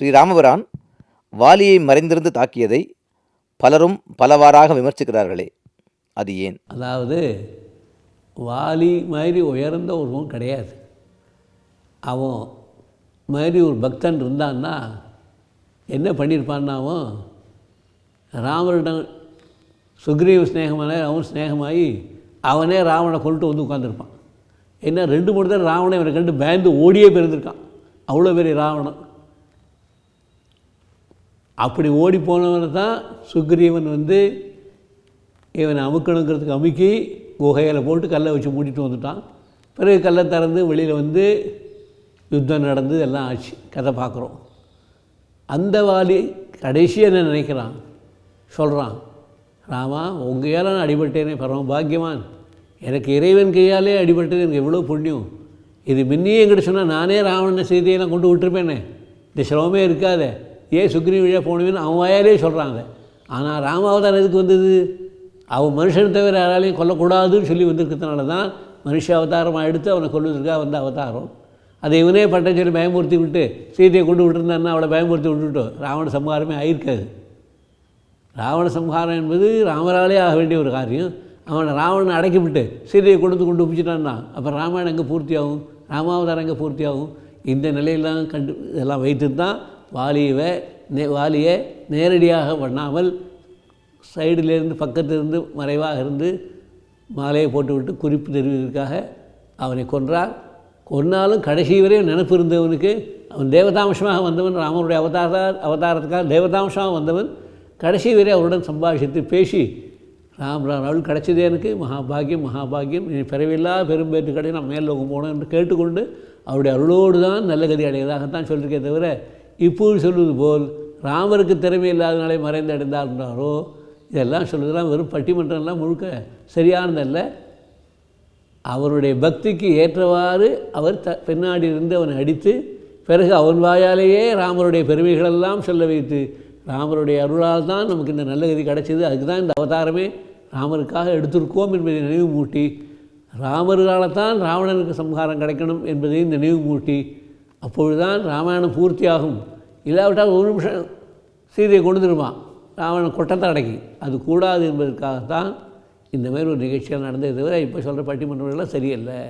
ஸ்ரீராமபிரான் வாலியை மறைந்திருந்து தாக்கியதை பலரும் பலவாறாக விமர்சிக்கிறார்களே. அது ஏன்? அதாவது வாலி மாதிரி உயர்ந்த ஒருவன் கிடையாது. அவன் மாதிரி ஒரு பக்தன் இருந்தான்னா என்ன பண்ணியிருப்பான்னாவும் ராமரிடம் சுக்ரீவ ஸ்நேகமான அவன் ஸ்நேகமாகி அவனே ராவனை கொண்டுட்டு வந்து உட்காந்துருப்பான் என்ன ரெண்டு மூணு தடவை ராவணன் இவனை கண்டு பயந்து ஓடியே பிறந்திருக்கான் அவ்வளோ பெரிய ராவணன். அப்படி ஓடி போனவனை தான் சுக்ரீவன் வந்து இவனை அமுக்கணுங்கிறதுக்கு அமுக்கி குகையில் போட்டு கல்லை வச்சு மூடிட்டு வந்துட்டான். பிறகு கல்லை திறந்து வெளியில் வந்து யுத்தம் நடந்து எல்லாம் ஆச்சு. கதை பார்க்குறோம். அந்த வாலி கடைசியாக என்ன நினைக்கிறான்? சொல்கிறான் ராமா உங்கள் நான் அடிபட்டேனே பரம பாக்கியவான். எனக்கு இறைவன் கையாலே அடிபட்டது எனக்கு எவ்வளோ புண்ணியம். இது முன்னையே என்கிட்ட சொன்னால் நானே ராவணனை செய்தியெல்லாம் கொண்டு விட்டுருப்பேனே. இந்த சிரமமே இருக்காதே. ஏன் சுக்ரீவ் வழியாக போனவேன்னு அவன் வாயாலே சொல்கிறாங்க ஆனால் ராமாவதாரம் எதுக்கு வந்தது? அவன் மனுஷன் தவிர யாராலையும் கொல்லக்கூடாதுன்னு சொல்லி வந்திருக்கிறதுனால தான் மனுஷ அவதாரமாக எடுத்து அவனை கொல்வதற்காக வந்த அவதாரம். அதை இவனே பட்டம் சொல்லி பயமுறுத்தி விட்டு சீதையை கொண்டு விட்டுருந்தான்னா அவளை பயமுறுத்தி விட்டுவிட்டோம் ராவண சம்ஹாரமே ஆயிருக்காது. ராவண சம்ஹாரம் என்பது ராமராலே ஆக வேண்டிய ஒரு காரியம். அவனை ராவணனை அடக்கி விட்டு சீதையை கொண்டு கொண்டு பிடிச்சிட்டான்னா அப்போ ராமாயணம் எங்கே பூர்த்தியாகும்? ராமாவதாரம் எங்கே பூர்த்தியாகும்? இந்த நிலையெல்லாம் கண்டு இதெல்லாம் வைத்து தான் வாலியை நே வாலியை நேரடியாக பண்ணாமல் சைடிலிருந்து பக்கத்திலிருந்து மறைவாக இருந்து மாலையை போட்டுவிட்டு குறிப்பு தெரிவதற்காக அவனை கொன்றார் கொன்னாலும் கடைசி வரையும் நினப்பு இருந்தவனுக்கு அவன் தேவதாம்சமாக வந்தவன் ராமனுடைய அவதார அவதாரத்துக்காக தேவதாம்சமாக வந்தவன் கடைசி வரை அவருடன் சம்பாஷித்து பேசி ராமராம் அருள் கிடைச்சதே எனக்கு மகாபாகியம் மகாபாகியம் நீ பிறவில்லா பெரும்பேற்று கடை நான் மேல் போகணும் என்று கேட்டுக்கொண்டு அவருடைய அருளோடு தான் நல்ல கதி அடையதாகத்தான் சொல்லியிருக்கே தவிர இப்போது சொல்வது போல் ராமருக்கு திறமை இல்லாதனாலே மறைந்து அடைந்தார்ன்றாரோ இதெல்லாம் சொல்வதெல்லாம் வெறும் பட்டிமன்றம்லாம் முழுக்க சரியானதல்ல. அவருடைய பக்திக்கு ஏற்றவாறு அவர் த பின்னாடி இருந்து அவனை அடித்து பிறகு அவன் வாயாலேயே ராமருடைய பெருமைகளெல்லாம் சொல்ல வைத்து ராமருடைய அருளால் தான் நமக்கு இந்த நல்ல கதி கிடைச்சிது. அதுக்கு தான் இந்த அவதாரமே ராமருக்காக எடுத்திருக்கோம் என்பதை நினைவு மூட்டி ராமர்களால் தான் ராவணனுக்கு சம்ஹாரம் கிடைக்கணும் என்பதை நினைவு மூட்டி அப்பொழுதுதான் ராமாயணம் பூர்த்தியாகும். இல்லாவிட்டால் ஒரு நிமிஷம் சீதையை கொண்டு திரும்பான் ராவணன் கொட்டத்தை அடக்கி. அது கூடாது என்பதற்காகத்தான் இந்த மாதிரி ஒரு நிகழ்ச்சிகள் நடந்ததை தவிர இப்போ சொல்கிற பட்டிமன்றங்கள்லாம் சரியில்லை.